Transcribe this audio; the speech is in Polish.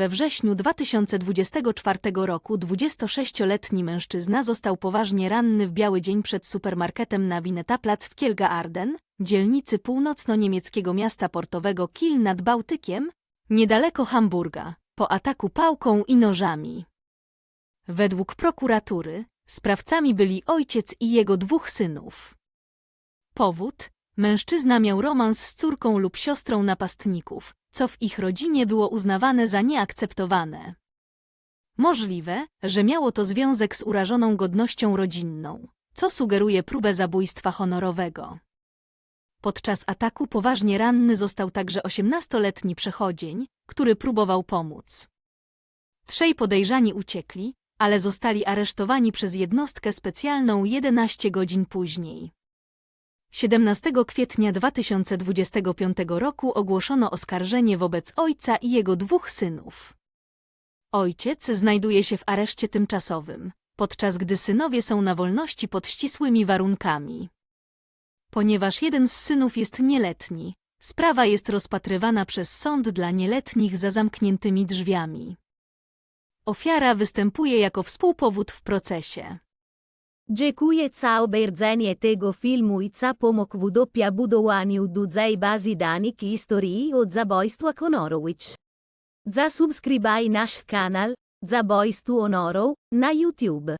We wrześniu 2024 roku 26-letni mężczyzna został poważnie ranny w biały dzień przed supermarketem na Winetaplac w Kielga-Arden, dzielnicy północno-niemieckiego miasta portowego Kiel nad Bałtykiem, niedaleko Hamburga, po ataku pałką i nożami. Według prokuratury sprawcami byli ojciec i jego dwóch synów. Powód? Mężczyzna miał romans z córką lub siostrą napastników, co w ich rodzinie było uznawane za nieakceptowane. Możliwe, że miało to związek z urażoną godnością rodzinną, co sugeruje próbę zabójstwa honorowego. Podczas ataku poważnie ranny został także 18-letni przechodzień, który próbował pomóc. Trzej podejrzani uciekli, ale zostali aresztowani przez jednostkę specjalną 11 godzin później. 17 kwietnia 2025 roku ogłoszono oskarżenie wobec ojca i jego dwóch synów. Ojciec znajduje się w areszcie tymczasowym, podczas gdy synowie są na wolności pod ścisłymi warunkami. Ponieważ jeden z synów jest nieletni, sprawa jest rozpatrywana przez sąd dla nieletnich za zamkniętymi drzwiami. Ofiara występuje jako współpowód w procesie. Gekuye cao berzeni e tego filmu i ca pomok w budowaniu dużej bazy danych historii o zabojstwa konorowicz. Zasubskrybaj nasz kanal, zabojstwo honorów, na YouTube.